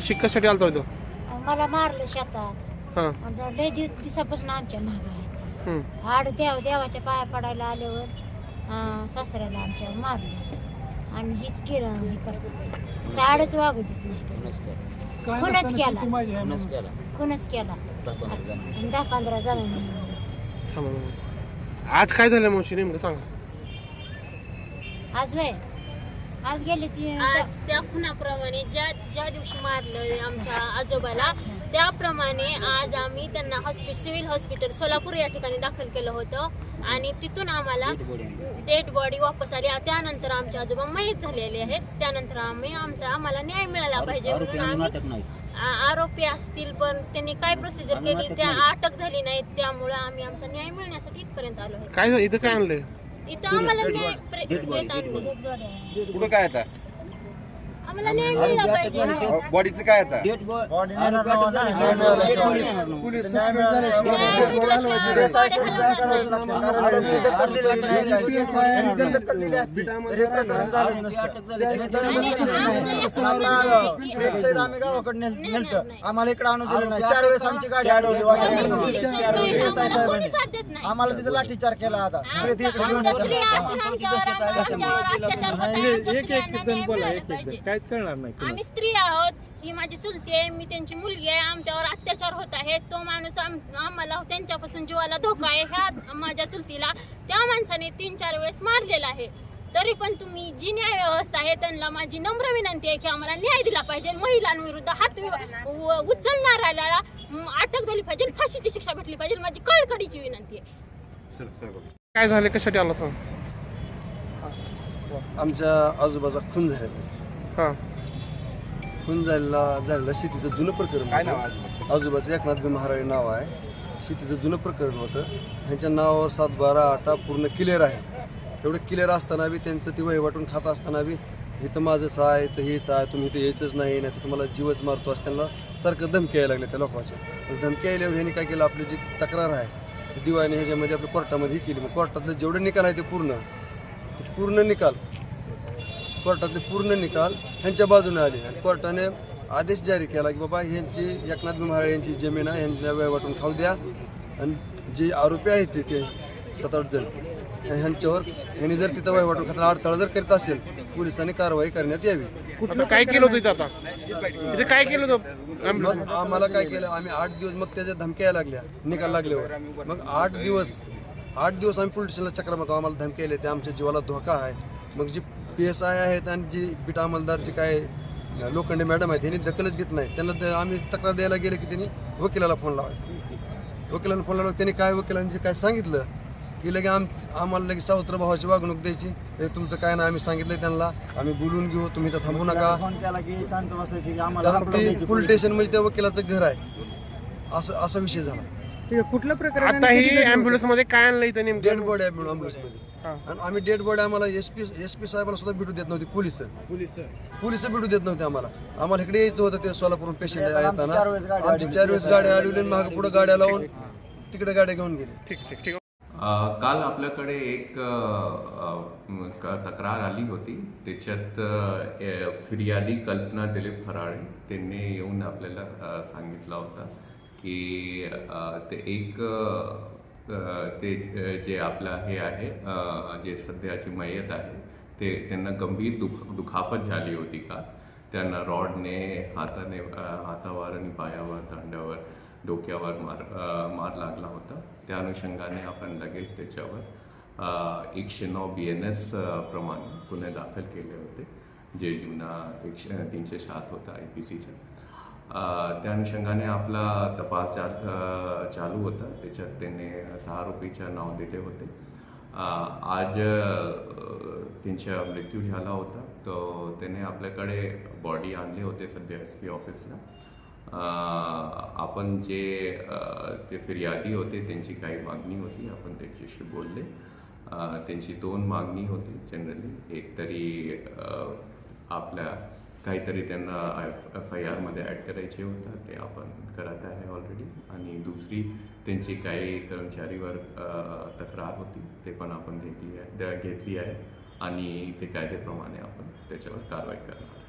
शिक्कासाठी आलता होतो मला मारलं शेतात. लय दिवस दिसापासून आमच्या माग आहेत हम्म. देव देवाच्या पाया पडायला आल्यावर अं, सासऱ्याला आमच्या मारलं. आणि हीच केलं हे करत. साडच वागू देत नाही कोणच केला. कोणच केला. आणि दहा पंधरा जणांनी. थांबा. आज काय झालं मावशी नेमकं सांगा. आज वय आज गेले ती. आज त्या खुनाप्रमाणे ज्या ज्या दिवशी मारलं आमच्या आजोबाला त्याप्रमाणे आज आम्ही त्यांना हॉस्पिटल सिव्हिल हॉस्पिटल सोलापूर या ठिकाणी दाखल केलं होतं. आणि तिथून आम्हाला डेड बॉडी वापस आली. त्यानंतर आमचे आजोबा मयत झालेले आहेत. त्यानंतर आम्ही आमचा आम्हाला न्याय मिळाला पाहिजे म्हणून आम्ही आरोपी असतील पण त्यांनी काय प्रोसिजर केली? त्या अटक झाली नाही त्यामुळे आम्ही आमचा न्याय मिळण्यासाठी इथपर्यंत आलो आहे. काय इथं काय आणलंय? इथं आम्हाला न्याय आणले कुठं काय आता? काय आता? आम्ही गावाकडे नेलतं. आम्हाला इकडे आणून दिलं नाही. चार वेळेस आमची गाडी अडवली वाटेत. आम्हाला तिथे लाठीचार केला आता. काहीच कळणार नाही आम्ही स्त्री आहोत ही माझी चुलती आहे मी त्यांची मुलगी आहे आमच्यावर अत्याचार होत आहे. तो माणूस आम- आम्हाला त्यांच्यापासून जीवाला धोका आहे. ह्या माझ्या चुलतीला त्या माणसाने तीन चार वेळेस मारलेला आहे. तरी पण तुम्ही जी न्याय व्यवस्था आहे त्यांना माझी नम्र विनंती आहे की आम्हाला न्याय दिला पाहिजे. महिलांविरुद्ध हात उचलणाऱ्याला म, अटक झाली पाहिजे फाशीची शिक्षा भेटली पाहिजे माझी कळकळीची विनंती आहे. काय झालं? कशासाठी आला सांग आमच्या आजोबाचा खून झालेला हां. खून झालेला झालेला शेतीचं जुनं प्रकरण काय नाव होतं. आजोबाचं एकनाथ बी महाराज नाव आहे. शेतीचं जुनं प्रकरण होतं. ह्यांच्या नावावर सात बारा आटा पूर्ण क्लिअर आहे. एवढं क्लिअर असताना बी त्यांचं ती वहिवाटून खात असताना बी इथं माझंच आहे तर हेच आहे तुम्ही इथं यायचंच नाही नाही तर तुम्हाला जीवच मारतो असं त्यांना सारखं धमकी यायला लागले त्या लोकांच्या. धमकी यायल्यावर ह्यांनी काय केलं आपली जी तक्रार आहे ती दिवाळीने ह्याच्यामध्ये आपल्या कोर्टामध्ये ही केली. मग कोर्टातले जेवढे निकाल आहे ते पूर्ण ते पूर्ण निकाल कोर्टातले पूर्ण निकाल ह्यांच्या बाजूने आले. आणि कोर्टाने आदेश जारी केला की बाबा ह्यांची एकनाथ महाराज यांची जमीन आहे ह्यांच्या वय वाटून खाऊ द्या. आणि जे आरोपी आहेत ते ते सात आठ जण ह्यांच्यावर ह्यांनी जर तिथं वय वाटून खाताना अडथळा जर करीत असेल पोलिसांनी कारवाई करण्यात यावी. काय केलं होतं इथं आता? इथे काय केलं होतं? मग आम्हाला काय केलं? आम्ही आठ दिवस मग त्याच्या धमक्या यायला लागल्या निकाल लागल्यावर. मग आठ दिवस आठ दिवस आम्ही पोलीस स्टेशनला चक्र मारतो. आम्हाला धमकी आले ते आमच्या जीवाला धोका आहे. मग जी पी एस आय आहेत आणि जी बीट अंमलदारची काय लोखंडे मॅडम आहेत त्यांनी दखलच घेत नाही. त्यांना आम्ही तक्रार द्यायला गेलं की त्यांनी वकिलाला फोन लावायचा. वकिलाला फोन लावला. त्यांनी काय वकिलांनी काय सांगितलं की लगे आम आम्हाला लगे सावत्र भावाची वागणूक द्यायची. हे तुमचं काय ना आम्ही सांगितलंय त्यांना. आम्ही बोलून घेऊ तुम्ही तर थांबू नका. फोन केला की शांत बसायची की आम्हाला कारण ते पोलीस स्टेशन म्हणजे त्या वकिलाचं घर आहे. असं असा विषय झाला. कुठलं प्रकरण आता ही ऍम्ब्युलन्समध्ये काय आणलं इथं नेमकं? डेड बॉडी आहे मध्ये. हा. आणि आम्ही डेड बॉडी आम्हाला एस पी एस पी साहेबांना सुद्धा भेटू देत नव्हती पोलीस पोलीस भेटू देत नव्हते आम्हाला. आम्हाला इकडे यायचं होतं ते सोलापूरून पेशंट येताना. आमची चार वेळेस गाड्या अडवली मागे पुढे गाड्या लावून तिकडे गाड्या घेऊन गेले. ठीक ठीक ठीक. काल आपल्याकडे एक तक्रार आली होती. त्याच्यात फिर्यादी कल्पना दिलीप फराळे त्यांनी येऊन आपल्याला सांगितला सांगितलं की ते एक ते जे आपलं हे आहे जे सध्याची मयत आहे ते त्यांना गंभीर दुख दुखापत झाली होती का? त्यांना रॉडने हाताने हातावर आणि पायावर दांड्यावर डोक्यावर मार मार लागला होता. त्या अनुषंगाने आपण लगेच त्याच्यावर एकशे नऊ बी एन एस प्रमाणे गुन्हे दाखल केले होते. जे जुना एकशे तीनशे सात होता आय पी सीच्या त्या अनुषंगाने आपला तपास चा चालू होता. त्याच्यात त्याने सहा रुपयेच्या नाव दिले होते. आज त्यांचा मृत्यू झाला होता. तर त्याने आपल्याकडे बॉडी आणली होते सध्या एस पी ऑफिसला आपण जे ते फिर्यादी होते त्यांची काही मागणी होती आपण त्यांच्याशी बोलले. त्यांची दोन मागणी होती जनरली एक तरी आपल्या काहीतरी त्यांना एफ आय आरमध्ये ॲड करायचे होतं ते आपण करत आहे ऑलरेडी आणि दुसरी त्यांची काही कर्मचारीवर तक्रार होती ते पण आपण घेतली आहे द- घेतली आहे. आणि ते कायद्याप्रमाणे आपण त्याच्यावर कारवाई करणार